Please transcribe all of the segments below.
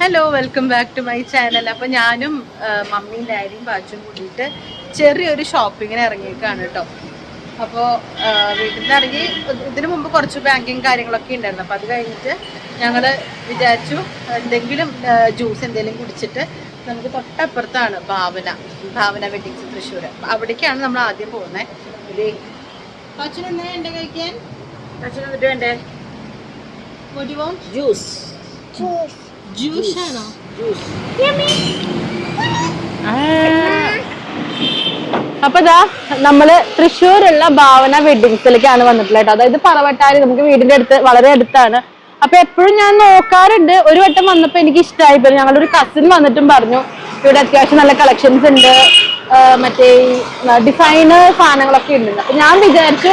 Hello welcome back to my channel അപ്പൊ ഞാനും മമ്മിയും ഡാഡിയും ബാച്ചും കൂടിയിട്ട് ചെറിയൊരു ഷോപ്പിങ്ങിന് ഇറങ്ങിയേക്കാണ് കേട്ടോ. അപ്പോൾ വീട്ടിൽ നിന്ന് ഇറങ്ങി ഇതിനു മുമ്പ് കുറച്ച് ബാങ്കിങ് കാര്യങ്ങളൊക്കെ ഉണ്ടായിരുന്നു. അപ്പോൾ അത് കഴിഞ്ഞിട്ട് ഞങ്ങൾ വിചാരിച്ചു എന്തെങ്കിലും ജ്യൂസ് എന്തെങ്കിലും കുടിച്ചിട്ട് നമുക്ക് തൊട്ടപ്പുറത്താണ് ഭാവന. ഭാവന വെഡിങ്സ് തൃശ്ശൂർ. അവിടേക്കാണ് നമ്മൾ ആദ്യം പോകുന്നത് ഇതേ അച്ഛൻ എന്നാ വേണ്ടേ കഴിക്കാൻ? അച്ഛൻ juice. പൊടിവോ ജ്യൂസ് ജ്യൂസ് അപ്പൊ ഇതാ നമ്മൾ തൃശ്ശൂരുള്ള ഭാവന വെഡിങ്സിലേക്കാണ് വന്നിട്ടുള്ളത് കേട്ടോ. അതായത് പറവട്ടാരി നമുക്ക് വീടിന്റെ അടുത്ത് വളരെ അടുത്താണ്. അപ്പൊ എപ്പോഴും ഞാൻ നോക്കാറുണ്ട്. ഒരു വട്ടം വന്നപ്പോ എനിക്ക് ഇഷ്ടമായി പോലും ഞങ്ങളുടെ ഒരു കസിൻ വന്നിട്ടും പറഞ്ഞു ഇവിടെ അത്യാവശ്യം നല്ല കളക്ഷൻസ് ഉണ്ട്. മറ്റേ ഡിസൈനർ സാധനങ്ങളൊക്കെ ഉണ്ട് അപ്പൊ ഞാൻ വിചാരിച്ചു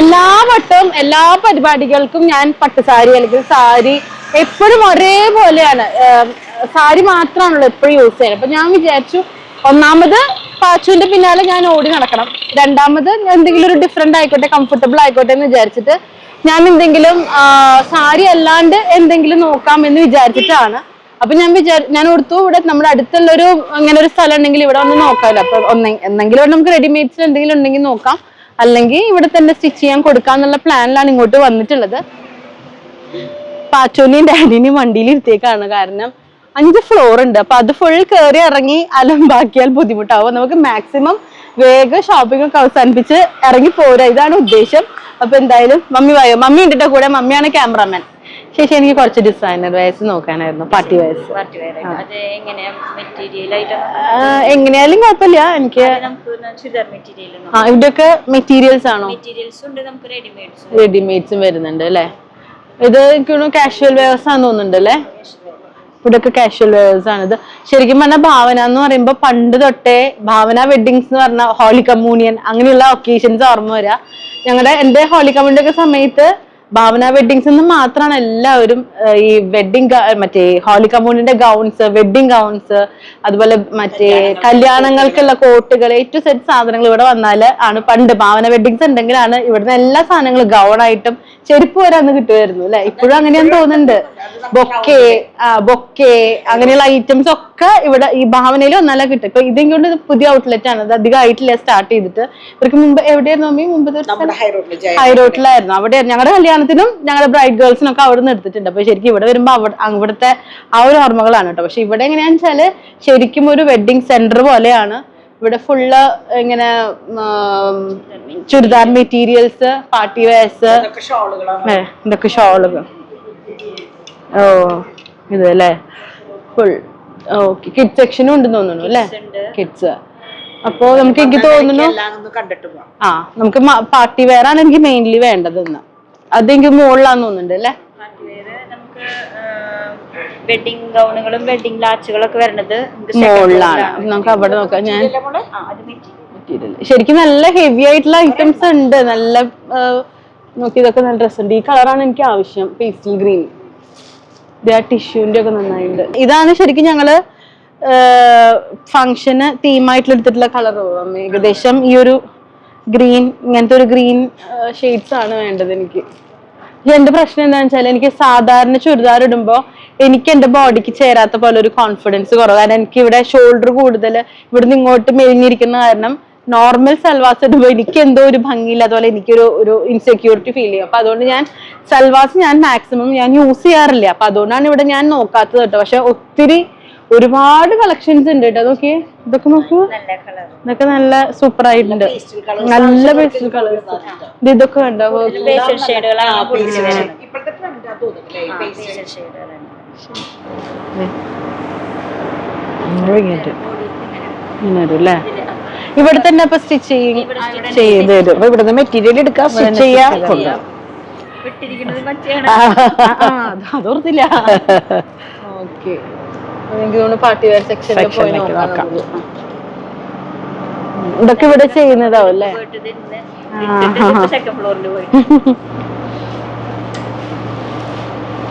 എല്ലാ വട്ടവും എല്ലാ പരിപാടികൾക്കും ഞാൻ പട്ടുസാരി അല്ലെങ്കിൽ സാരി എപ്പോഴും ഒരേപോലെയാണ്. സാരി മാത്രമാണല്ലോ എപ്പോഴും യൂസ് ചെയ്യുന്നത് അപ്പൊ ഞാൻ വിചാരിച്ചു ഒന്നാമത് പാച്ചുവിന്റെ പിന്നാലെ ഞാൻ ഓടി നടക്കണം. രണ്ടാമത് എന്തെങ്കിലും ഒരു ഡിഫറെന്റ് ആയിക്കോട്ടെ കംഫർട്ടബിൾ ആയിക്കോട്ടെ എന്ന് വിചാരിച്ചിട്ട് ഞാൻ എന്തെങ്കിലും സാരി അല്ലാണ്ട് എന്തെങ്കിലും നോക്കാം എന്ന് വിചാരിച്ചിട്ടാണ്. അപ്പൊ ഞാൻ വിചാരി ഞാൻ ഓർത്തു ഇവിടെ നമ്മുടെ അടുത്തുള്ള ഒരു അങ്ങനെ ഒരു സ്ഥലം ഉണ്ടെങ്കിൽ ഇവിടെ വന്ന് നോക്കാമല്ലോ. അപ്പൊ ഒന്നെ എന്തെങ്കിലും ഇവിടെ നമുക്ക് റെഡിമെയ്ഡ്സ് എന്തെങ്കിലും ഉണ്ടെങ്കിൽ നോക്കാം. അല്ലെങ്കിൽ ഇവിടെ തന്നെ സ്റ്റിച്ച് ചെയ്യാൻ കൊടുക്കാന്നുള്ള പ്ലാനിലാണ് ഇങ്ങോട്ട് വന്നിട്ടുള്ളത്. പാച്ചോനെയും ഡാഡിനെയും വണ്ടിയിൽ ഇരുത്തിയേക്കാണ് കാരണം അഞ്ച് ഫ്ലോർ ഉണ്ട്. അപ്പൊ അത് ഫുൾ കയറി ഇറങ്ങി അലമ്പാക്കിയാൽ ബുദ്ധിമുട്ടാവും. നമുക്ക് മാക്സിമം വേഗം ഷോപ്പിംഗ് ഒക്കെ അവസാനിപ്പിച്ച് ഇറങ്ങി പോരാ ഇതാണ് ഉദ്ദേശം. അപ്പൊ എന്തായാലും മമ്മി വായോ മമ്മി ഉണ്ടിട്ട് കൂടെ. മമ്മിയാണ് ക്യാമറാമാൻ ശേഷി എനിക്ക് കുറച്ച് ഡിസൈനർ വയസ്സ് നോക്കാനായിരുന്നു. പാർട്ടി വയസ്സ് എങ്ങനെയാലും കുഴപ്പമില്ല. എനിക്ക് ഇവിടെയൊക്കെ മെറ്റീരിയൽസ് ആണോ? റെഡിമെയ്ഡ്സും വരുന്നുണ്ട് അല്ലേ? ഇത് എനിക്ക് തോന്നുന്നു കാഷ്വൽ വെയേഴ്സ് ആണെന്ന് തോന്നുന്നുണ്ട് അല്ലേ ഇവിടെയൊക്കെ കാഷ്വൽ വെയേഴ്സ് ആണ് ഇത് ശരിക്കും പറഞ്ഞാൽ ഭാവന എന്ന് പറയുമ്പോൾ പണ്ട് തൊട്ടേ ഭാവന വെഡിങ്സ് എന്ന് പറഞ്ഞ ഹോളി കമ്മ്യൂണിയൻ അങ്ങനെയുള്ള ഒക്കേഷൻസ് ഓർമ്മ വരിക ഞങ്ങളുടെ എന്റെ ഹോളി കമ്മ്യൂണിന്റെ ഒക്കെ സമയത്ത് ഭാവന വെഡിങ്സ് എന്ന് മാത്രമാണ് എല്ലാവരും ഈ വെഡിങ് മറ്റേ ഹോളി കമ്മ്യൂണിന്റെ ഗൗൺസ് വെഡിങ് ഗൗൺസ് അതുപോലെ മറ്റേ കല്യാണങ്ങൾക്കുള്ള കോട്ടുകൾ ഏറ്റവും സെറ്റ് സാധനങ്ങൾ ഇവിടെ വന്നാൽ ആണ്. പണ്ട് ഭാവന വെഡിങ്സ് ഉണ്ടെങ്കിലാണ് ഇവിടുന്ന് എല്ലാ സാധനങ്ങളും ഗൗൺ ആയിട്ടും ചെരുപ്പ് വരെ അന്ന് കിട്ടുമായിരുന്നു അല്ലെ? ഇപ്പോഴും അങ്ങനെയാന്ന് തോന്നുന്നുണ്ട്. ബൊക്കെ ആ ബൊക്കെ അങ്ങനെയുള്ള ഐറ്റംസ് ഒക്കെ ഇവിടെ ഈ ഭാവനയിൽ ഒന്നല്ല കിട്ടും ഇപ്പൊ ഇതെങ്കിലും ഇത് പുതിയ ഔട്ട്ലെറ്റ് ആണ്. ഇത് അധികം ആയിട്ടില്ല സ്റ്റാർട്ട് ചെയ്തിട്ട്. ഇവർക്ക് മുമ്പ് എവിടെയായിരുന്നു അമ്മയും മുമ്പ് ഹൈ റോട്ടിലായിരുന്നു അവിടെ ഞങ്ങളുടെ കല്യാണത്തിനും ഞങ്ങളുടെ ബ്രൈഡ് ഗേൾസിനും ഒക്കെ അവിടെ നിന്ന് എടുത്തിട്ടുണ്ട്. അപ്പൊ ശരിക്കും ഇവിടെ വരുമ്പോ അവിടെ അവിടുത്തെ ആ ഒരു ഓർമ്മകളാണ് കേട്ടോ. പക്ഷെ ഇവിടെ എങ്ങനെയാന്ന് വെച്ചാൽ ശരിക്കും ഒരു വെഡിങ് സെന്റർ പോലെയാണ്. ഇവിടെ ഫുള്ള് ഇങ്ങനെ ചുരിദാർ മെറ്റീരിയൽസ് പാർട്ടി വെയർസ് ഇതൊക്കെ ഷോളുകൾ. ഓ ഇത് അല്ലേ ഫുൾ ഓക്കെ കിഡ് സെക്ഷനും ഉണ്ടെന്ന് തോന്നുന്നു അല്ലേ? കിഡ്സ് അപ്പോ നമുക്ക് എനിക്ക് തോന്നുന്നു ആ നമുക്ക് പാർട്ടി വെയർ ആണ് എനിക്ക് മെയിൻലി വേണ്ടത് ഇന്ന് അത് എനിക്ക് മുകളിലാന്ന് തോന്നുന്നുണ്ട് അല്ലേ? വെഡിങ് ഗൗണുകളും വെഡിങ് ലാച്ചുകളൊക്കെ വരുന്നത് മുകളിലാണ്. നമുക്ക് അവിടെ നോക്കാം. ഞാൻ ശരിക്കും നല്ല ഹെവി ആയിട്ടുള്ള ഐറ്റംസ് ഉണ്ട്. നല്ല നോക്കി ഇതൊക്കെ നല്ല ഡ്രസ് ഉണ്ട്. ഈ കളറാണ് എനിക്ക് ആവശ്യം. പേസ്റ്റൽ ഗ്രീൻ ആ ടിഷ്യൂന്റെ ഒക്കെ നന്നായിട്ടുണ്ട്. ഇതാണ് ശരിക്കും ഞങ്ങൾ ഫംഗ്ഷന് തീമായിട്ടുള്ള എടുത്തിട്ടുള്ള കളർ ഏകദേശം ഈ ഒരു ഗ്രീൻ ഇങ്ങനത്തെ ഒരു ഗ്രീൻ ഷെയ്ഡ്സ് ആണ് വേണ്ടത് എനിക്ക്. എന്റെ പ്രശ്നം എന്താണെന്ന് വെച്ചാൽ എനിക്ക് സാധാരണ ചുരിദാർ ഇടുമ്പോൾ എനിക്ക് എന്റെ ബോഡിക്ക് ചേരാത്ത പോലെ ഒരു കോൺഫിഡൻസ് കുറവ്. കാരണം എനിക്ക് ഇവിടെ ഷോൾഡർ കൂടുതൽ ഇവിടുന്ന് ഇങ്ങോട്ട് മെലിഞ്ഞിരിക്കുന്ന കാരണം നോർമൽ സൽവാസ് ഇടുമ്പോൾ എനിക്ക് എന്തോ ഒരു ഭംഗിയില്ല. അതുപോലെ എനിക്കൊരു ഒരു ഇൻസെക്യൂരിറ്റി ഫീൽ ചെയ്യും. അപ്പൊ അതുകൊണ്ട് ഞാൻ സൽവാസ് ഞാൻ മാക്സിമം ഞാൻ യൂസ് ചെയ്യാറില്ല. അപ്പൊ അതുകൊണ്ടാണ് ഇവിടെ ഞാൻ നോക്കാത്തത് കേട്ടോ. പക്ഷെ ഒത്തിരി ഒരുപാട് കളക്ഷൻസ് ഉണ്ട് കേട്ടോ. നോക്കിയേ ഇതൊക്കെ നോക്കൂ. നല്ല കളർ ഇതൊക്കെ നല്ല സൂപ്പർ ആയിട്ടുണ്ട്. നല്ല പേസ്റ്റൽ കളേഴ്സ് ഇതൊക്കെ ഉണ്ടോ. ഇങ്ങനെ വരും അല്ലേ? ഇവിടെ തന്നെ അപ്പൊ സ്റ്റിച്ച് ചെയ്യും ചെയ്ത് തരും. അപ്പൊ ഇവിടുന്ന് മെറ്റീരിയൽ എടുക്കാം സ്റ്റിച്ച് ചെയ്യാം. അതോർത്തില്ല. ഓക്കെ. എനിക്ക് തോന്നുന്നു പാർട്ടി വെയർ സെക്ഷനിൽ പോയി നോക്കാം. നമുക്ക്. ഇതൊക്കെ ഇവിടെ ചെയ്യുന്നതാവും അല്ലേ? പോയിട്ട് ഇതിന്ന് സെക്കൻഡ് ഫ്ലോറിൽ പോയി.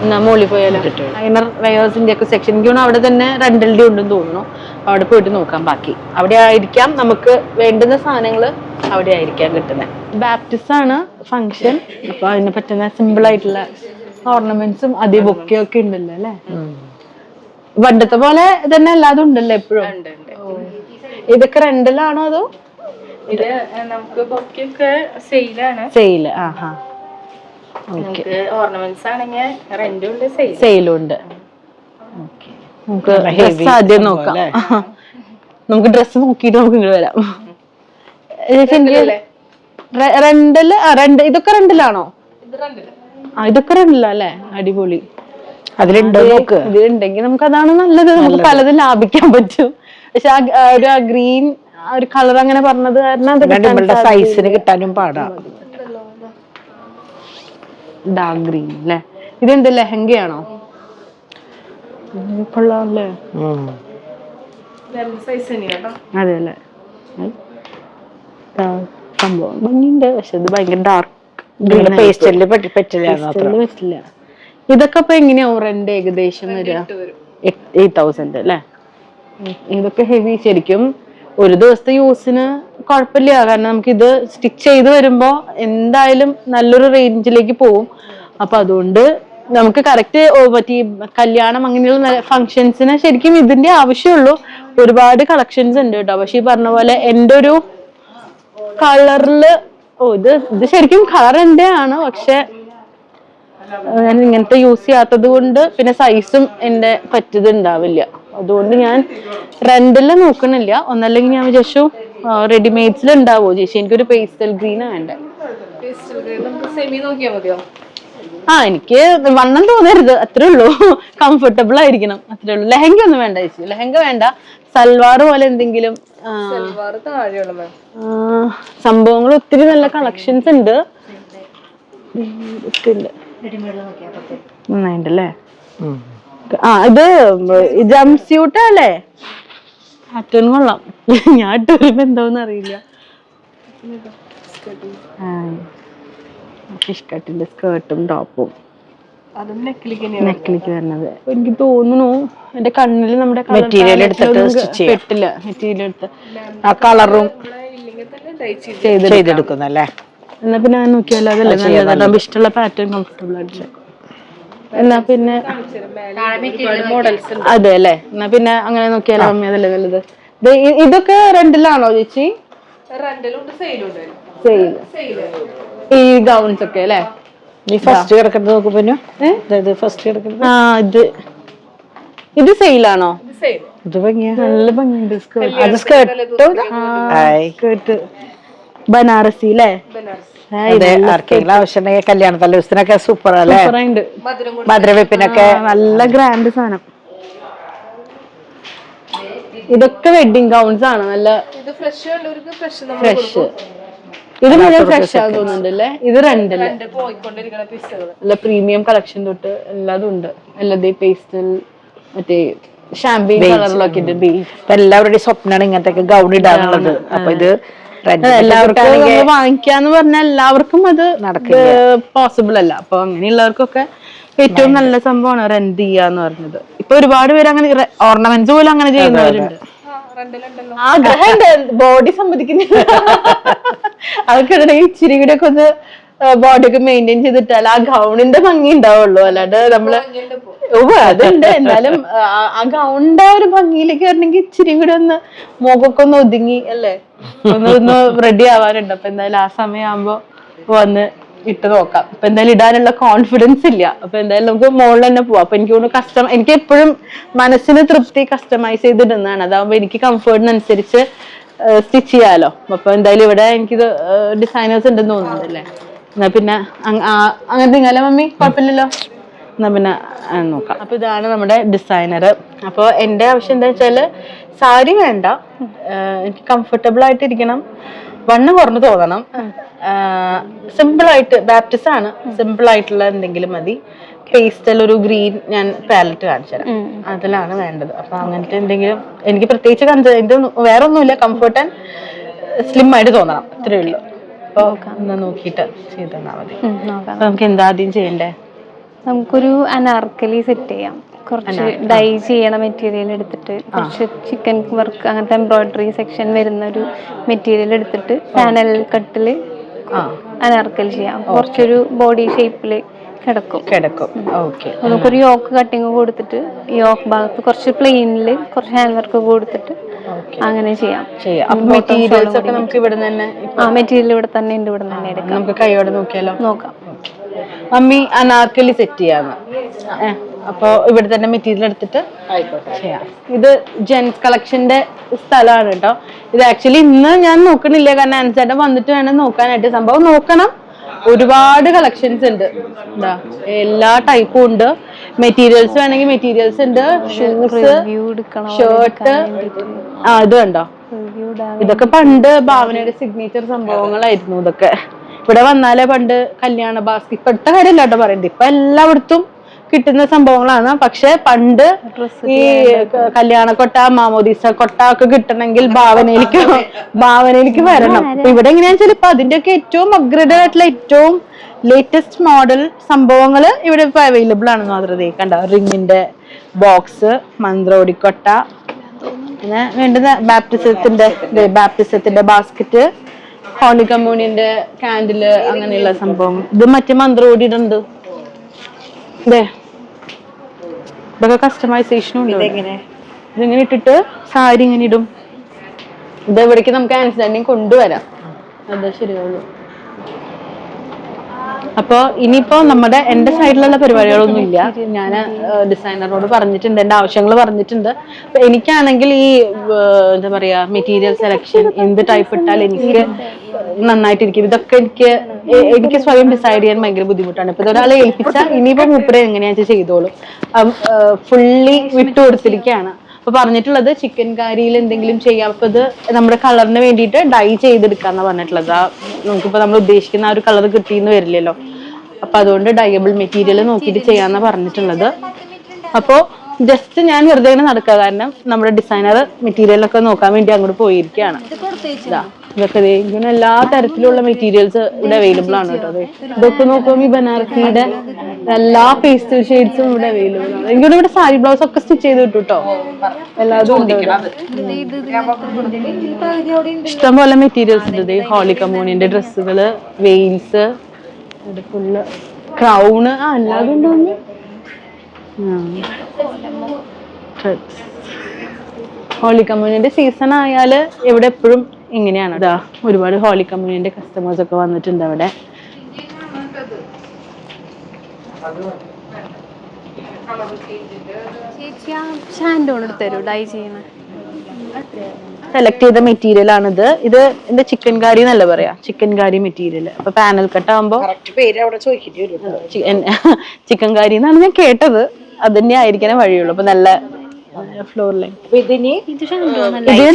എന്നാ മുകളിൽ പോയാലോ? ഐനർ വെയേഴ്സിന്റെ ഒക്കെ സെക്ഷൻ എനിക്ക് അവിടെ തന്നെ റെന്റലിന്റെ ഉണ്ടെന്ന് തോന്നുന്നു. അവിടെ പോയിട്ട് നോക്കാം ബാക്കി. അവിടെ ആയിരിക്കാം നമുക്ക് വേണ്ടുന്ന സാധനങ്ങൾ അവിടെ ആയിരിക്കാം കിട്ടുന്നത് ബാപ്റ്റിസ് ആണ് ഫംഗ്ഷൻ അപ്പൊ അതിന് പറ്റുന്ന സിമ്പിൾ ആയിട്ടുള്ള ഓർണമെന്റ്സും അതേ ബൊക്കെ ഒക്കെ ഉണ്ടല്ലോ അല്ലെ? പണ്ടത്തെ പോലെ തന്നെ അല്ലാതെ ഉണ്ടല്ലോ എപ്പോഴും? ഇതൊക്കെ റെന്റിലാണോ അതോ? ഇത് നമുക്ക് ബൊക്കെയൊക്കെ സെയിലാണ് സെയിൽ ആഹാ. നമുക്ക് ഓർണമെന്റ്സ് ആണെങ്കിൽ റെന്റും ഉണ്ട് സെയിൽ സെയിലും ഉണ്ട്. നമുക്ക് ഡ്രസ് ആദ്യം നോക്കാം. നമുക്ക് ഡ്രസ് നോക്കിയിട്ട് നമുക്ക് ഇങ്ങോട്ട് വരാം. റെന്റിൽ റെന്റ് ഇതൊക്കെ റെന്റിലാണോ ഇത് റെന്റിൽ ആ ഇതൊക്കെ റെന്റിലാ അല്ലേ? അടിപൊളി. അതിലുണ്ടോ നോക്ക്? ഇത് ഉണ്ടെങ്കിൽ നമുക്ക് അതാണ് നല്ലത്. നമുക്ക് പലതും ലാഭിക്കാൻ പറ്റും. പക്ഷെ ആ ആ ഒരു ഗ്രീൻ ഒരു കളർ അങ്ങനെ പറഞ്ഞത് കാരണം സൈസിന് കിട്ടാനും പാടാ. ഡാർക്ക് ഗ്രീൻ അല്ലേ ഇതെന്ത് ലെഹങ്കയാണോ? ഉം, കൊള്ളാമല്ലേ ഉം. നല്ല സൈസ് തന്നെയാട്ടോ അതെ അല്ലേ ഐ. ആ, സംഭവം. ഭംഗിയുണ്ട്. പക്ഷെ ഇത് ഭയങ്കര ഡാർക്ക് നിങ്ങളുടെ പേസ്റ്റലിൽ പറ്റില്ല പറ്റില്ല. ഇതൊക്കെ ഇപ്പൊ എങ്ങനെയാവും റെന്റ് ഏകദേശം വരിക വരും? എയ്റ്റ് തൗസൻഡ് അല്ലേ. ഇതൊക്കെ ഹെവി ശരിക്കും ഒരു ദിവസത്തെ യൂസിന് കുഴപ്പമില്ല. കാരണം നമുക്ക് ഇത് സ്റ്റിച്ച് ചെയ്ത് വരുമ്പോ എന്തായാലും നല്ലൊരു റേഞ്ചിലേക്ക് പോവും. അപ്പൊ അതുകൊണ്ട് നമുക്ക് കറക്റ്റ് മറ്റേ കല്യാണം അങ്ങനെയുള്ള ഫങ്ഷൻസിന് ശരിക്കും ഇതിന്റെ ആവശ്യമുള്ളൂ. ഒരുപാട് കളക്ഷൻസ് ഉണ്ട് കേട്ടോ. പക്ഷെ ഈ പറഞ്ഞ പോലെ എന്റെ ഒരു കളറിൽ ഓ ഇത് ഇത് ശരിക്കും കളർ എന്റെ ആണ് പക്ഷെ ഞാൻ ഇങ്ങനത്തെ യൂസ് ചെയ്യാത്തത് കൊണ്ട് പിന്നെ സൈസും എന്റെ പറ്റിയത് ഉണ്ടാവില്ല അതുകൊണ്ട് ഞാൻ റെന്റിൽ നോക്കണില്ല. ഒന്നല്ലെങ്കിൽ ഞാൻ വിചാരിച്ചു റെഡിമെയ്ഡ്സിൽ ഉണ്ടാവോ ചേച്ചി? എനിക്കൊരു പേസ്റ്റൽ ഗ്രീൻ വേണ്ടേ. ആ എനിക്ക് വണ്ണം തോന്നരുത്. അത്രേ ഉള്ളൂ. കംഫർട്ടബിൾ ആയിരിക്കണം. അത്രേ ഉള്ളൂ. ലെഹങ്ക ഒന്നും വേണ്ട ചേച്ചി. ലെഹങ്ക വേണ്ട. സൽവാർ പോലെ എന്തെങ്കിലും സംഭവങ്ങൾ ഒത്തിരി നല്ല കളക്ഷൻസ് ഉണ്ട്. ഉണ്ട്. നന്നായിട്ടുണ്ടല്ലേ ഉം. ആ ഇത് ജംപ് സ്യൂട്ട് അല്ലേ? പാറ്റേൺ കൊള്ളാം. ഞാൻ ഇട്ട് വരുമ്പോ എന്താന്ന് അറിയില്ല. ഫിഷ് കട്ടിന്റെ സ്കേർട്ടും ടോപ്പും. നെക്കിലേക്ക് വരുന്നത്. എനിക്ക് തോന്നുന്നു എന്റെ കണ്ണിൽ നമ്മുടെ മെറ്റീരിയൽ എടുത്തിട്ട്. പെട്ടില്ല. മെറ്റീരിയൽ എടുത്ത്. ആ കളറും ചെയ്തെടുക്കുന്നല്ലേ? എന്നാ പിന്നെ ഞാൻ നോക്കിയാലോ? അതല്ലേ നല്ലത്. നമുക്ക് ഇഷ്ടമുള്ള പാറ്റേൺ കംഫർട്ടബിൾ ആയിട്ട് എന്നാ പിന്നെ മോഡൽസ് ഉണ്ട്. അതെ അല്ലേ? എന്നാ പിന്നെ അങ്ങനെ നോക്കിയാലോ അമ്മ അതല്ലേ നല്ലത്. ഇതൊക്കെ റെന്റിലാണോ ചേച്ചി? ഈ ഗൗൺസ് ഒക്കെ അല്ലേ? നീ ഫസ്റ്റ് കിടക്കുന്നത് നോക്ക് പൊന്നു. ഇത് ഫസ്റ്റ് കിടക്കുന്നത് ആ ഇത്. ഇത് സെയിലാണോ? ഇത് സെയിൽ. ഇത് ഭംഗിയാ. നല്ല ഭംഗിയുണ്ട് സ്കേർട്ട് അത് സ്കേർട്ട് സ്കേർട്ട് ബനാറസി. അല്ലേ ആവശ്യമുണ്ടെങ്കിൽ കല്യാണ തലേദിവസത്തിനൊക്കെ സൂപ്പർ അല്ലേ മധുരവെപ്പിനൊക്കെ നല്ല ഗ്രാൻഡ് സാധനം. ഇതൊക്കെ വെഡിങ് ഗൗൺസ് ആണ്. നല്ല ഇത് ഫ്രഷ് ഉള്ളവർക്ക് ഫ്രഷ് നമ്മൾ ഫ്രഷ് ഇത് മുഴുവൻ ഫ്രഷ് ആകുന്നുണ്ട് തോന്നുന്നുണ്ടല്ലേ? ഇത് രണ്ടല്ലേ നല്ല പ്രീമിയം കളക്ഷൻ തൊട്ട് എല്ലാതും ഉണ്ട്. എല്ലാതേ പേസ്റ്റൽ മറ്റേ ഷാമ്പയിൻ കളറിലൊക്കെ ഉണ്ട് എല്ലാവരുടെയും സ്വപ്നമാണ് ഇങ്ങനത്തെ ഗൗൺ ഇടാറുള്ളത് അപ്പൊ ഇത് എല്ലാവർക്കും വാങ്ങിക്കാന്ന് പറഞ്ഞാൽ എല്ലാവർക്കും അത് നടക്കില്ല. പോസിബിൾ അല്ല. അപ്പൊ അങ്ങനെയുള്ളവർക്കൊക്കെ ഏറ്റവും നല്ല സംഭവമാണ് റെന്റ് ചെയ്യാന്ന് പറഞ്ഞത്. ഇപ്പൊ ഒരുപാട് പേര് അങ്ങനെ ഓർണമെന്റ്സ് പോലും അങ്ങനെ ചെയ്യുന്നവരുണ്ട്. ആഗ്രഹം ബോഡി സംബന്ധിക്കുന്ന അതൊക്കെ ഇച്ചിരി കൂടെ ഒക്കെ ഒന്ന് ബോഡി ഒക്കെ മെയിന്റെയിൻ ചെയ്തിട്ടാൽ ആ ഗൗണിന്റെ ഭംഗി ഉണ്ടാവുള്ളൂ. അല്ലാണ്ട് നമ്മൾ ഓ അതുണ്ട്. എന്നാലും ആ- ആ ഗൗണിന്റെ ഒരു ഭംഗിയിലേക്ക് വരണമെങ്കിൽ ഇച്ചിരി കൂടെ ഒന്ന് മുഖമൊക്കെ ഒന്ന് ഒതുങ്ങി അല്ലേ? ഒന്ന് ഒന്ന് റെഡി ആവാനുണ്ട്. അപ്പൊ എന്തായാലും ആ സമയമാകുമ്പോ വന്ന് ഇട്ട് നോക്കാം. അപ്പൊ എന്തായാലും ഇടാനുള്ള കോൺഫിഡൻസ് ഇല്ല. അപ്പൊ എന്തായാലും നമുക്ക് മോളിൽ തന്നെ പോവാം. അപ്പൊ എനിക്ക് തോന്നുന്നു കസ്റ്റം എനിക്ക് എപ്പോഴും മനസ്സിന് തൃപ്തി കസ്റ്റമൈസ് ചെയ്തിടുന്നതാണ്. അതാവുമ്പോ എനിക്ക് കംഫേർട്ടിനനുസരിച്ച് സ്റ്റിച്ച് ചെയ്യാലോ. അപ്പൊ എന്തായാലും ഇവിടെ എനിക്കിത് ഡിസൈനേഴ്സ് ഉണ്ടെന്ന് തോന്നുന്നുണ്ടല്ലേ? എന്നാ പിന്നെ അങ്ങനത്തെ ഇങ്ങനെ അങ്ങനെ തിങ്ങല മമ്മി? കുഴപ്പമില്ലല്ലോ? എന്നാ പിന്നെ നോക്കാം. അപ്പൊ ഇതാണ് നമ്മുടെ ഡിസൈനർ അപ്പോൾ എന്റെ ആവശ്യം എന്താ വെച്ചാൽ സാരി വേണ്ട. എനിക്ക് കംഫർട്ടബിൾ ആയിട്ട് ഇരിക്കണം വണ്ണം കുറഞ്ഞു തോന്നണം. സിമ്പിൾ ആയിട്ട് ബാപ്റ്റിസ് ആണ്. സിമ്പിൾ ആയിട്ടുള്ള എന്തെങ്കിലും മതി. പേസ്റ്റൽ ഒരു ഗ്രീൻ ഞാൻ പാലറ്റ് കാണിച്ചു തരാം. അതിലാണ് വേണ്ടത്. അപ്പൊ അങ്ങനത്തെ എന്തെങ്കിലും എനിക്ക് പ്രത്യേകിച്ച് കണ്ടത് എന്റെ വേറെ ഒന്നുമില്ല കംഫർട്ട് ആൻഡ് സ്ലിം ആയിട്ട് തോന്നണം. അത്രേ ഉള്ളൂ. അപ്പൊ ഒന്ന് നോക്കിയിട്ട് ചെയ്ത് തന്നാൽ മതി. നമുക്ക് എന്താ ആദ്യം ചെയ്യണ്ടേ? നമുക്കൊരു അനാർക്കലി സെറ്റ് ചെയ്യാം. കുറച്ച് ഡൈ ചെയ്യണ മെറ്റീരിയൽ എടുത്തിട്ട് കുറച്ച് ചിക്കൻ വർക്ക് അങ്ങനത്തെ എംബ്രോയിഡറി സെക്ഷൻ വരുന്ന ഒരു മെറ്റീരിയൽ എടുത്തിട്ട് പാനൽ കട്ടിൽ ആ. അനാർക്കലി ചെയ്യാം. കുറച്ചൊരു ബോഡി ഷേപ്പിൽ കിടക്കും. കിടക്കും. ഓക്കെ. നമുക്കൊരു യോക്ക് കട്ടിങ് കൊടുത്തിട്ട് യോക്ക് ഭാഗത്ത് കുറച്ച് പ്ലെയിനിൽ കുറച്ച് ഹാൻഡ് വർക്ക് കൊടുത്തിട്ട് അങ്ങനെ ചെയ്യാം. ചെയ്യാം. മെറ്റീരിയൽസ് ഒക്കെ നമുക്ക് ഇവിടെ തന്നെ ആ മെറ്റീരിയൽ ഇവിടെ തന്നെ ഉണ്ട് ഇവിടെ തന്നെ എടുക്കാം. നമുക്ക് കൈയോടെ നോക്കിയാലോ? നോക്കാം. മമ്മി അനാർക്കലി സെറ്റ് ചെയ്യാന്ന്. അപ്പൊ ഇവിടെ തന്നെ മെറ്റീരിയൽ എടുത്തിട്ട് ചെയ്യാം. ഇത് ജെൻസ് കളക്ഷന്റെ സ്ഥലമാണ് കേട്ടോ. ഇത് ആക്ച്വലി ഇന്ന് ഞാൻ നോക്കണില്ല കാരണം അൻസേട്ടൻ വന്നിട്ട് വേണം നോക്കാനായിട്ട്. സംഭവം നോക്കണം. ഒരുപാട് കളക്ഷൻസ് ഉണ്ട്. എന്താ എല്ലാ ടൈപ്പും ഉണ്ട്. മെറ്റീരിയൽസ് വേണമെങ്കിൽ മെറ്റീരിയൽസ് ഉണ്ട്. ഷൂസ് ഷർട്ട് ആ ഇത് കണ്ടോ? ഇതൊക്കെ പണ്ട് ഭാവനയുടെ സിഗ്നേച്ചർ സംഭവങ്ങളായിരുന്നു ഇതൊക്കെ. ഇവിടെ വന്നാലേ പണ്ട് കല്യാണ ബാസ്കറ്റ് ഇപ്പോഴത്തെ കാര്യമല്ല കേട്ടോ പറയുന്നത്. ഇപ്പൊ എല്ലായിടത്തും കിട്ടുന്ന സംഭവങ്ങളാണ്. പക്ഷെ പണ്ട് ഈ കല്യാണക്കൊട്ട മാമോദീസ കൊട്ട ഒക്കെ കിട്ടണമെങ്കിൽ ഭാവനയിലേക്ക് ഭാവനയിലേക്ക് വരണം. ഇവിടെ എങ്ങനെയാന്ന് വെച്ചാൽ ഇപ്പൊ അതിന്റെയൊക്കെ ഏറ്റവും അപ്ഗ്രേഡഡ് ആയിട്ടുള്ള ഏറ്റവും ലേറ്റസ്റ്റ് മോഡൽ സംഭവങ്ങൾ ഇവിടെ ഇപ്പൊ അവൈലബിൾ ആണ് മാത്രമേ കണ്ട. റിങ്ങിന്റെ ബോക്സ് മന്ത്രോടിക്കൊട്ട പിന്നെ വേണ്ടുന്ന ബാപ്റ്റിസത്തിന്റെ ബാപ്റ്റിസത്തിന്റെ ബാസ്ക്കറ്റ് ഹോളി കമ്മ്യൂണിന്റെ കാൻഡിൽ അങ്ങനെയുള്ള സംഭവം ഇത് മറ്റേ മന്ത്രോടിയിടുണ്ട് ഇതേ ഇതൊക്കെ കസ്റ്റമൈസേഷനും ഉണ്ട്. ഇതിങ്ങനെ? ഇട്ടിട്ട് സാരി ഇങ്ങനെ ഇടും. ഇത് ഇവിടേക്ക് നമുക്ക് ആൻസ്റ്റാൻഡിങ് കൊണ്ടുവരാം. അതെ ശരിയുള്ളൂ അപ്പൊ ഇനിയിപ്പോ നമ്മുടെ എന്റെ സൈഡിലുള്ള പരിപാടികളൊന്നും ഇല്ല ഞാൻ ഡിസൈനറോട് പറഞ്ഞിട്ടുണ്ട് എന്റെ ആവശ്യങ്ങൾ പറഞ്ഞിട്ടുണ്ട്. അപ്പൊ എനിക്കാണെങ്കിൽ ഈ എന്താ പറയാ മെറ്റീരിയൽ സെലക്ഷൻ എന്ത് ടൈപ്പ് ഇട്ടാൽ എനിക്ക് നന്നായിട്ടിരിക്കും. ഇതൊക്കെ എനിക്ക് എനിക്ക് സ്വയം ഡിസൈഡ് ചെയ്യാൻ ഭയങ്കര ബുദ്ധിമുട്ടാണ്. ഇപ്പൊ ഒരാളെ ഏൽപ്പിച്ചാൽ ഇനിയിപ്പോ മൂപ്പരെ എങ്ങനെയാ ചെയ്തോളും. ഫുള്ളി വിട്ടു കൊടുത്തിരിക്കുകയാണ് അപ്പൊ പറഞ്ഞിട്ടുള്ളത് ചിക്കൻ കാരിയിൽ എന്തെങ്കിലും ചെയ്യാം. അപ്പൊ ഇത് നമ്മുടെ കളറിന് വേണ്ടിയിട്ട് ഡൈ ചെയ്തെടുക്കാന്നാ പറഞ്ഞിട്ടുള്ളത്. ആ നമുക്കിപ്പോ നമ്മൾ ഉദ്ദേശിക്കുന്ന ആ ഒരു കളർ കിട്ടിയെന്ന് വരില്ലല്ലോ. അപ്പൊ അതുകൊണ്ട് ഡയബിൾ മെറ്റീരിയൽ നോക്കിയിട്ട് ചെയ്യാന്നാ പറഞ്ഞിട്ടുള്ളത്. അപ്പോ ജസ്റ്റ് ഞാൻ വെറുതെ ഇങ്ങനെ നടക്കുക കാരണം നമ്മുടെ ഡിസൈനർ മെറ്റീരിയൽ ഒക്കെ നോക്കാൻ വേണ്ടി അങ്ങോട്ട് പോയിരിക്കുകയാണ്. ഇതാ, ഇതൊക്കെ ഇങ്ങനെ എല്ലാ തരത്തിലുള്ള മെറ്റീരിയൽസ് ഇവിടെ അവൈലബിൾ ആണ് കേട്ടോ. ദേ. ഇതൊക്കെ നോക്കുമ്പോൾ ഈ ബനാറസിയുടെ എല്ലാ പേസ്റ്റൽ ഷെയ്ഡ്സും ഇവിടെ അവൈലബിൾ ആണ്. എനിക്കിവിടെ ഇവിടെ സാരി ബ്ലൗസ് ഒക്കെ സ്റ്റിച്ച് ചെയ്ത് കിട്ടും കേട്ടോ എല്ലാതും ഉണ്ട്. ഇഷ്ടംപോലെ മെറ്റീരിയൽസ് ഉണ്ട്. ദേ ഹോളി കമ്മൂണിന്റെ ഡ്രസ്സുകൾ വെയിൽസ് ഫുള്ള് ക്രൗണ് ആ എല്ലാതും ഉണ്ടോ. ഹോളി കമ്മ്യൂണിന്റെ സീസൺ ആയാൽ ഇവിടെ എപ്പോഴും ഇങ്ങനെയാണ്. ഇതാ ഒരുപാട് ഹോളി കമ്മ്യൂണിന്റെ കസ്റ്റമേഴ്സ് ഒക്കെ വന്നിട്ടുണ്ട് അവിടെ. സെലക്ട് ചെയ്ത മെറ്റീരിയൽ ആണിത്. ഇത് എന്റെ ചിക്കൻ കാരി എന്നല്ല പറയാ? ചിക്കൻ കാരി മെറ്റീരിയൽ അപ്പൊ പാനൽ കട്ട് ആകുമ്പോ പേര് അവിടെ ചോദിക്കേണ്ടി വരും ചിക്കൻ കാരി എന്നാണ് ഞാൻ കേട്ടത്. അത് തന്നെ ആയിരിക്കാനേ വഴിയുള്ളൂ. അപ്പൊ നല്ല അപ്പൊ ഇതിന്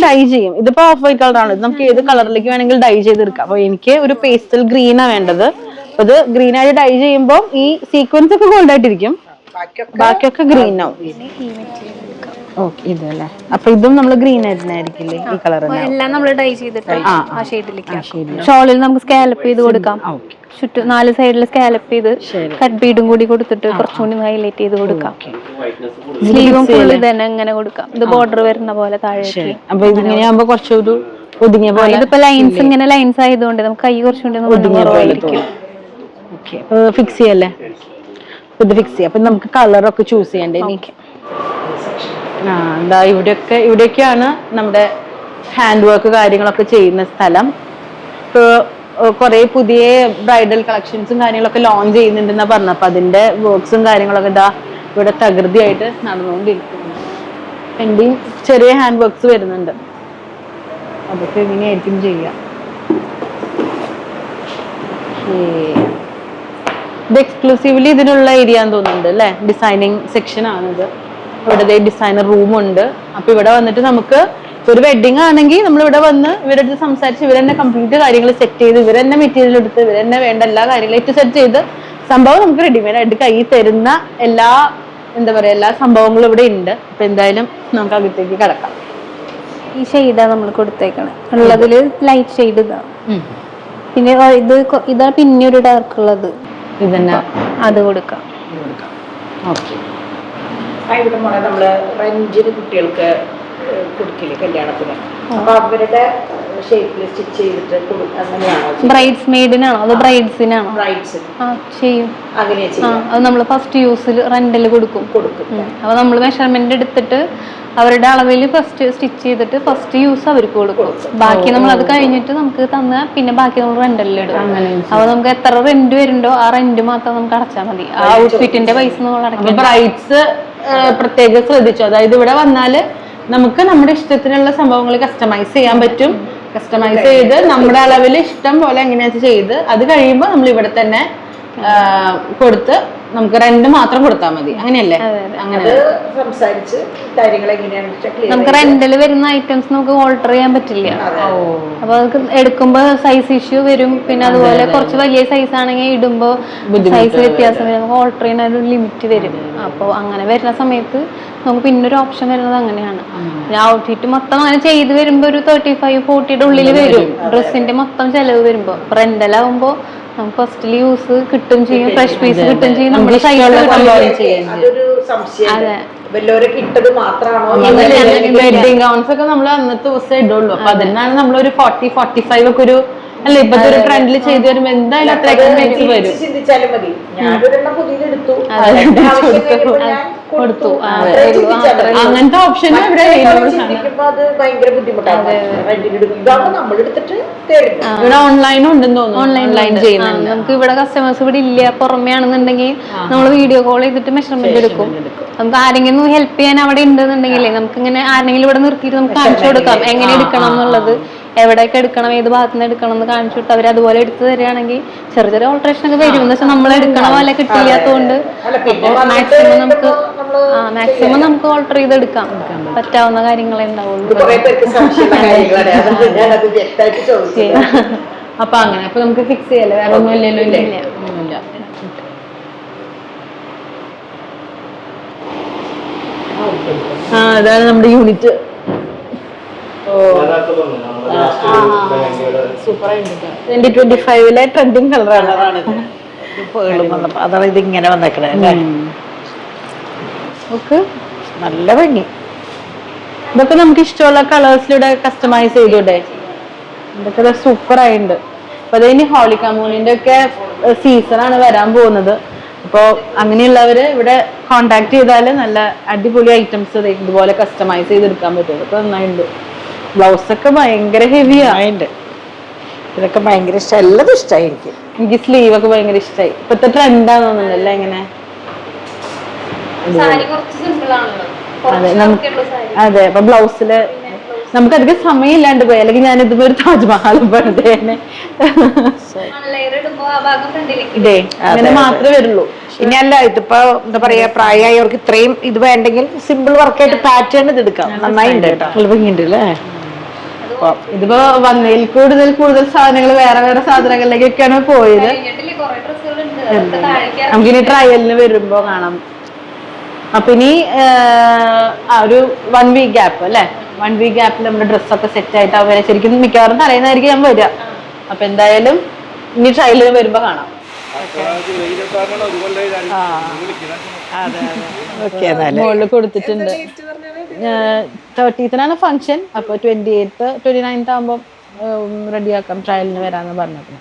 ഡൈ ചെയ്യും. ഇതിപ്പോ ഓഫ് വൈറ്റ് കളറാണ് ആണ്. ഇത് നമുക്ക് ഏത് കളറിലേക്ക് വേണമെങ്കിൽ ഡൈ ചെയ്തെടുക്കാം. അപ്പൊ എനിക്ക് ഒരു പേസ്റ്റൽ ഗ്രീനാ വേണ്ടത്. അപ്പൊ ഇത് ഗ്രീൻ ആയിട്ട് ഡൈ ചെയ്യുമ്പോൾ ഈ സീക്വൻസ് ഒക്കെ ഗോൾഡ് ആയിട്ടിരിക്കും. ബാക്കിയൊക്കെ ബാക്കിയൊക്കെ ഗ്രീൻ ആവും. ഓക്കെ ഇതല്ലേ അപ്പൊ ഇതും നമ്മൾ ഗ്രീൻ ആയിരിക്കില്ലേ ഈ കളർ എല്ലാം നമ്മൾ ഡൈ ചെയ്തിട്ട് ആ, ഷെയ്ഡിലേക്ക് ഷോളിൽ നമുക്ക് സ്കാലപ്പ് ചെയ്ത് കൊടുക്കാം. ചുറ്റും നാല് സൈഡിൽ സ്കാലപ്പ് ചെയ്ത് കട്ട് ബീഡും കൂടി കൊടുത്തിട്ട് കുറച്ചുകൂടി ഹൈലൈറ്റ് ചെയ്ത് കൊടുക്കാം. സ്ലീവും ഫുള്ള് തന്നെ ഇങ്ങനെ കൊടുക്കാം. ഇത് ബോർഡർ വരുന്ന പോലെ താഴേക്ക്. അപ്പൊ ഇതിങ്ങനെയാകുമ്പോ കുറച്ചൊരു ഒതുങ്ങിയ പോലെ ഇതിപ്പോ ലൈൻസ് ഇങ്ങനെ ലൈൻസ് ആയതുകൊണ്ട് നമുക്ക് കൈ കുറച്ചുകൂടി ഫിക്സ് ചെയ്യല്ലേ? ഇത് ഫിക്സ് ചെയ്യാം. അപ്പൊ നമുക്ക് കളറൊക്കെ ചൂസ് ചെയ്യണ്ടേ ഇനി? എന്താ ഇവിടെയൊക്കെ ഇവിടെയൊക്കെയാണ് നമ്മുടെ ഹാൻഡ് വർക്ക് കാര്യങ്ങളൊക്കെ ചെയ്യുന്ന സ്ഥലം. ഇപ്പൊ കുറെ പുതിയ ബ്രൈഡൽ കളക്ഷൻസും കാര്യങ്ങളൊക്കെ ലോഞ്ച് ചെയ്യുന്നുണ്ടെന്നാ പറഞ്ഞത്. അപ്പൊ അതിന്റെ വർക്ക്സും കാര്യങ്ങളൊക്കെ ഇതാ ഇവിടെ തകൃതിയായിട്ട് നടന്നുകൊണ്ടിരിക്കുന്നു. ചെറിയ ഹാൻഡ് വർക്ക്സ് വരുന്നുണ്ട്. അതൊക്കെ എങ്ങനെയായിരിക്കും ചെയ്യാം. ഇത് എക്സ്ക്ലൂസീവ്ലി ഇതിനുള്ള ഏരിയ തോന്നുന്നുണ്ട് അല്ലേ? ഡിസൈനിങ് സെക്ഷൻ ആണിത്. ഇവിടെ ഡിസൈനർ റൂം ഉണ്ട്. അപ്പൊ ഇവിടെ വന്നിട്ട് നമുക്ക് ഒരു വെഡിങ് ആണെങ്കിൽ നമ്മൾ ഇവിടെ വന്ന് ഇവരുടെ സംസാരിച്ച് ഇവർ തന്നെ കംപ്ലീറ്റ് കാര്യങ്ങൾ സെറ്റ് ചെയ്ത് ഇവർ തന്നെ മെറ്റീരിയൽ എടുത്ത് ഇവർ തന്നെ വേണ്ട എല്ലാ കാര്യങ്ങളും ഏറ്റവും സെറ്റ് ചെയ്ത് സംഭവം നമുക്ക് റെഡിമെയ്ഡ് ആയിട്ട് കയ്യിൽ തരുന്ന എല്ലാ എന്താ പറയാ എല്ലാ സംഭവങ്ങളും ഇവിടെ ഉണ്ട്. അപ്പൊ എന്തായാലും നമുക്ക് അകത്തേക്ക് കിടക്കാം. ഈ ഷെയ്ഡാ നമ്മൾ കൊടുത്തേക്കണേ. ഉള്ളതിൽ ലൈറ്റ് ഷെയ്ഡ് ഇതാ. പിന്നെ ഇത് ഇതാ പിന്നെ ഒരു ഡാർക്ക് ഉള്ളത്. ഇതന്നെ? അത് കൊടുക്കാം. ഓക്കെ ആ ഇവിടെ മോളെ നമ്മൾ റെന്റിന് കുട്ടികൾക്ക് കൊടുക്കില്ലേ കല്യാണത്തിന്. അപ്പൊ അവരുടെ ഷേപ്പിൽ സ്റ്റിച്ച് ചെയ്തിട്ട് അങ്ങനെയാണോ ബ്രൈഡ്സ് മെയ്ഡിനാണോ അതോ ബ്രൈഡ്സിനാണോ? ബ്രൈഡ്സ് ചെയ്യും. അങ്ങനെ ചെയ്യും അത് നമ്മൾ ഫസ്റ്റ് യൂസിൽ റെന്റിൽ കൊടുക്കും. കൊടുക്കും. അപ്പോൾ നമ്മൾ മെഷർമെന്റ് എടുത്തിട്ട് അവരുടെ അളവിൽ ഫസ്റ്റ് സ്റ്റിച്ച് ചെയ്തിട്ട് ഫസ്റ്റ് യൂസ് അവർക്ക് കൊടുക്കും. ബാക്കി നമ്മൾ അത് കഴിഞ്ഞിട്ട് നമുക്ക് തന്ന പിന്നെ ബാക്കി നമ്മൾ റെന്റലിൽ ഇടും. അപ്പോൾ നമുക്ക് എത്ര റെന്റ് വരുന്നുണ്ടോ ആ റെന്റ് മാത്രം നമുക്ക് അടച്ചാൽ മതി. ആ ഔട്ട്ഫിറ്റിന്റെ പൈസ നമ്മൾ അടയ്ക്കണം ബ്രൈറ്റ്സ് പ്രത്യേകം ശ്രദ്ധിച്ചു. അതായത് ഇവിടെ വന്നാൽ നമുക്ക് നമ്മുടെ ഇഷ്ടത്തിനുള്ള സംഭവങ്ങൾ കസ്റ്റമൈസ് ചെയ്യാൻ പറ്റും. കസ്റ്റമൈസ് ചെയ്ത് നമ്മുടെ അളവിൽ ഇഷ്ടം പോലെ എങ്ങനെയാ ചെയ്ത് അത് കഴിയുമ്പോൾ നമ്മൾ ഇവിടെ തന്നെ കൊടുത്ത് നമുക്ക് റെന്റ് മാത്രം കൊടുത്താൽ മതി. അങ്ങനെയല്ലേ? അങ്ങനെ. സംസാരിച്ച് കാര്യങ്ങൾ എങ്ങനെയാണ് നമുക്ക് റെന്റിൽ വരുന്ന ഐറ്റംസ് നമുക്ക് ഓൾട്ടർ ചെയ്യാൻ പറ്റില്ല. അപ്പൊ അത് എടുക്കുമ്പോ സൈസ് ഇഷ്യൂ വരും. പിന്നെ അതുപോലെ കുറച്ച് വലിയ സൈസ് ആണെങ്കിൽ ഇടുമ്പോ സൈസ് വ്യത്യാസം വരും. നമുക്ക് ഓൾട്ടർ ചെയ്യുന്ന ഒരു ലിമിറ്റ് വരും. അപ്പോൾ അങ്ങനെ വരുന്ന സമയത്ത് നമുക്ക് പിന്നെ ഒരു ഓപ്ഷൻ വരുന്നത് അങ്ങനെയാണ്. ഔട്ട്ഫിറ്റ് മൊത്തം അങ്ങനെ ചെയ്ത് വരുമ്പോ ഒരു തേർട്ടി ഫൈവ് ഫോർട്ടിയുടെ ഉള്ളിൽ വരും. ഡ്രസ്സിന്റെ മൊത്തം ചെലവ് വരുമ്പോ. റെന്റലാവുമ്പോ നമുക്ക് ഫസ്റ്റിൽ യൂസ് കിട്ടും ചെയ്യും ഫ്രഷ് പീസ് കിട്ടും ചെയ്യും നമ്മുടെ അതൊരു സംശയം വല്ലവരൊക്കെ ഇട്ടത് മാത്രമാണോ? വെഡിങ് ഗൗൺസ് ഒക്കെ നമ്മൾ അന്നത്തെ ദിവസം ഇടുള്ളൂ. അപ്പൊ അതിനാണ് നമ്മളൊരു ഫോർട്ടി ഫോർട്ടി ഫൈവ് ഒക്കെ ഒരു അല്ല ഇപ്പത്തെ ഒരു ട്രെൻഡിൽ ചെയ്തു വരുമ്പോ എന്തായാലും അത്രയ്ക്കും വെച്ച് വരും. ചിന്തിച്ചാലും മതി. ഞാനൊരെണ്ണം കൊടുത്തു. അങ്ങനത്തെ ഓപ്ഷൻ ഇവിടെ ഇവിടെ ഓൺലൈനും ഉണ്ടെന്ന് തോന്നുന്നു. ഓൺലൈൻ ചെയ്യുന്നുണ്ട്. നമുക്ക് ഇവിടെ കസ്റ്റമേഴ്സ് ഇവിടെ ഇല്ല പുറമേ ആണെന്നുണ്ടെങ്കിൽ നമ്മൾ വീഡിയോ കോൾ ചെയ്തിട്ട് മെഷർമെന്റ് എടുക്കും. നമുക്ക് ആരെങ്കിലും ഹെൽപ്പ് ചെയ്യാൻ അവിടെ ഉണ്ടെന്നുണ്ടെങ്കിൽ നമുക്ക് ഇങ്ങനെ ആരെങ്കിലും ഇവിടെ നിർത്തിയിട്ട് നമുക്ക് കാണിച്ചു കൊടുക്കാം. എങ്ങനെ എടുക്കണം എന്നുള്ളത്. എവിടെയൊക്കെ എടുക്കണം ഏത് ഭാഗത്ത് നിന്ന് എടുക്കണം എന്ന് കാണിച്ചു കൊടുത്ത് അവർ അതുപോലെ എടുത്തു തരികയാണെങ്കിൽ ചെറിയ ചെറിയ ഓൾട്രേഷൻ ഒക്കെ വരും. എന്ന് വെച്ചാൽ നമ്മൾ എടുക്കണ പോലെ കിട്ടില്ലാത്തതുകൊണ്ട് മാക്സിമം നമുക്ക് ആ മാക്സിമം നമുക്ക് ഓൾട്ടർ ചെയ്ത് എടുക്കാം. പറ്റാവുന്ന കാര്യങ്ങളെ ഉണ്ടാവുള്ളൂ. അപ്പൊ അങ്ങനെ അപ്പൊ നമുക്ക് ഫിക്സ് ചെയ്യല്ലേ വേറെ ഒന്നും ഇല്ലല്ലോ ഇല്ല? ഒന്നുമില്ല. ആ അതാണ് നമ്മുടെ യൂണിറ്റ് ട്വന്റി ട്വന്റി ഫൈവിലെ ട്രെൻഡിങ് കളറാണ് അതാണ് ഇത് ഇങ്ങനെ വന്നേക്കണേ അല്ലേ? ഓക്കെ നല്ല ഭംഗി. ഇതൊക്കെ നമുക്ക് ഇഷ്ടമുള്ള കളേഴ്സിലൂടെ കസ്റ്റമൈസ് ചെയ്തൂടെ? ഇതൊക്കെ സൂപ്പർ ആയിട്ടുണ്ട് അപ്പൊ അതിന് ഹോളിക്കാമൂണിന്റെ ഒക്കെ സീസൺ ആണ് വരാൻ പോകുന്നത്. അപ്പോൾ അങ്ങനെയുള്ളവര് ഇവിടെ കോണ്ടാക്ട് ചെയ്താൽ നല്ല അടിപൊളി ഐറ്റംസ് ഇതുപോലെ കസ്റ്റമൈസ് ചെയ്തെടുക്കാൻ പറ്റും. ഇതൊക്കെ നന്നായിട്ടുണ്ട് ബ്ലൗസ് ഒക്കെ ഭയങ്കര ഹെവിയാ അതിന്റെ ഇതൊക്കെ ഭയങ്കര ഇഷ്ടം എല്ലാതും ഇഷ്ടമായി എനിക്ക്. എനിക്ക് സ്ലീവ് ഒക്കെ ഭയങ്കര ഇഷ്ടമായി ഇപ്പത്തെ ട്രെൻഡാന്ന് തോന്നുന്നുണ്ടല്ലേ ഇങ്ങനെ? അതെ നമുക്ക് അതെ അപ്പൊ ബ്ലൗസിൽ നമുക്ക് അധികം സമയമില്ലാണ്ട് പോയി. അല്ലെങ്കിൽ ഞാൻ ഇതുപോലെ ഒരു താജ്മഹൽ ഇതേ അങ്ങനെ മാത്രമേ വരുള്ളൂ. ഇനി അല്ല ഇതിപ്പോ എന്താ പറയാ പ്രായമായവർക്ക് ഇത്രയും ഇത് വേണ്ടെങ്കിൽ സിമ്പിൾ വർക്കായിട്ട് പാറ്റേൺ ഇത് എടുക്കാം. നന്നായിട്ടുണ്ട് കേട്ടോ. നല്ല ഭംഗിയുണ്ട് അല്ലേ? ഇതിപ്പോ വന്നതിൽ കൂടുതൽ കൂടുതൽ സാധനങ്ങൾ വേറെ വേറെ സാധനങ്ങളിലേക്കൊക്കെയാണ് പോയത്. നമുക്കിനി ട്രയലിന് വരുമ്പോ കാണാം. അപ്പൊ ഇനി ആ ഒരു വൺ വീക്ക് ഗ്യാപ്പ് അല്ലെ? വൺ വീക്ക് ഗ്യാപ്പിൽ നമ്മുടെ ഡ്രസ്സൊക്കെ സെറ്റ് ആയിട്ട് അവരെ ശരിക്കും മിക്കവാറും തലേന്നായിരിക്കും ഞാൻ വരിക. അപ്പൊ എന്തായാലും ഇനി ട്രയലിന് വരുമ്പോ കാണാം. ഓക്കെ എന്നാലും. മുകളിൽ കൊടുത്തിട്ടുണ്ട്. തേർട്ടീത്തിനാണ് ഫംഗ്ഷൻ അപ്പൊ ട്വന്റി എയ്ത്ത് ട്വന്റി നയൻത്ത് ആകുമ്പോൾ റെഡിയാക്കാം ട്രയലിന് വരാന്ന് പറഞ്ഞത്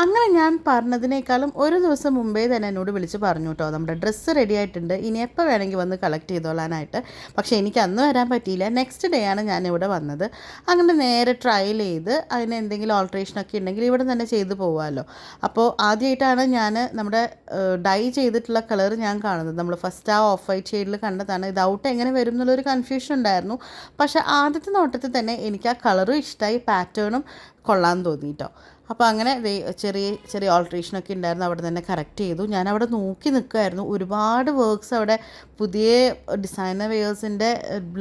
അങ്ങനെ ഞാൻ പറഞ്ഞതിനേക്കാളും ഒരു ദിവസം മുമ്പേ തന്നെ എന്നോട് വിളിച്ച് പറഞ്ഞു കേട്ടോ നമ്മുടെ ഡ്രസ്സ് റെഡി ആയിട്ടുണ്ട്. ഇനി എപ്പോൾ വേണമെങ്കിൽ വന്ന് കളക്ട് ചെയ്തോളാനായിട്ട്. പക്ഷേ എനിക്ക് അന്ന് വരാൻ പറ്റിയില്ല. നെക്സ്റ്റ് ഡേ ആണ് ഞാൻ ഇവിടെ വന്നത്. അങ്ങനെ നേരെ ട്രയൽ ചെയ്ത് അതിന് എന്തെങ്കിലും ഓൾട്രേഷനൊക്കെ ഉണ്ടെങ്കിൽ ഇവിടെ തന്നെ ചെയ്ത് പോകാമല്ലോ അപ്പോൾ ആദ്യമായിട്ടാണ് ഞാൻ നമ്മുടെ ഡൈ ചെയ്തിട്ടുള്ള കളർ ഞാൻ കാണുന്നത്. നമ്മൾ ഫസ്റ്റ് ആ ഓഫ് വൈറ്റ് ഷെയ്ഡിൽ കണ്ടതാണ്. ഇത് ഔട്ട് എങ്ങനെ വരും എന്നുള്ളൊരു കൺഫ്യൂഷൻ ഉണ്ടായിരുന്നു. പക്ഷേ ആദ്യത്തെ നോട്ടത്തിൽ തന്നെ എനിക്ക് ആ കളറും ഇഷ്ടമായി പാറ്റേണും കൊള്ളാൻ തോന്നി കേട്ടോ അപ്പോൾ അങ്ങനെ ചെറിയ ചെറിയ ഓൾട്രേഷനൊക്കെ ഉണ്ടായിരുന്നു അവിടെ തന്നെ കറക്റ്റ് ചെയ്തു. ഞാൻ അവിടെ നോക്കി നിൽക്കുമായിരുന്നു ഒരുപാട് വർക്ക്സ് അവിടെ പുതിയ ഡിസൈനർ വെയേഴ്സിന്റെ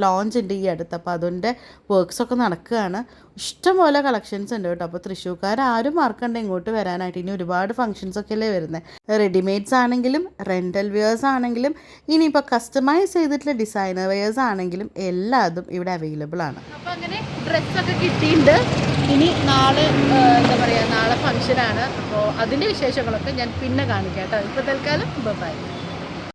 ലോഞ്ച് ഉണ്ട് ഈ അടുത്ത്. അപ്പോൾ അതിന്റെ വർക്ക്സൊക്കെ നടക്കുകയാണ്. ഇഷ്ടംപോലെ കളക്ഷൻസ് ഉണ്ട് കേട്ടോ. അപ്പോൾ തൃശ്ശൂർക്കാർ ആരും മറക്കണ്ട ഇങ്ങോട്ട് വരാനായിട്ട്. ഇനി ഒരുപാട് ഫങ്ഷൻസ് ഒക്കെ അല്ലേ വരുന്നത് റെഡിമെയ്ഡ്സ് ആണെങ്കിലും റെന്റൽ വെയേഴ്സ് ആണെങ്കിലും ഇനിയിപ്പോൾ കസ്റ്റമൈസ് ചെയ്തിട്ടുള്ള ഡിസൈനർ വെയേഴ്സ് ആണെങ്കിലും എല്ലാതും ഇവിടെ അവൈലബിൾ ആണ്. അപ്പോൾ അങ്ങനെ ഡ്രസ്സൊക്കെ കിട്ടിയിട്ടുണ്ട്. ഇനി നാളെ എന്താ പറയുക നാളെ ഫംഗ്ഷനാണ് അപ്പോൾ അതിന്റെ വിശേഷങ്ങളൊക്കെ ഞാൻ പിന്നെ കാണിക്കാം കേട്ടോ. ഇപ്പോൾ തൽക്കാലം ബൈ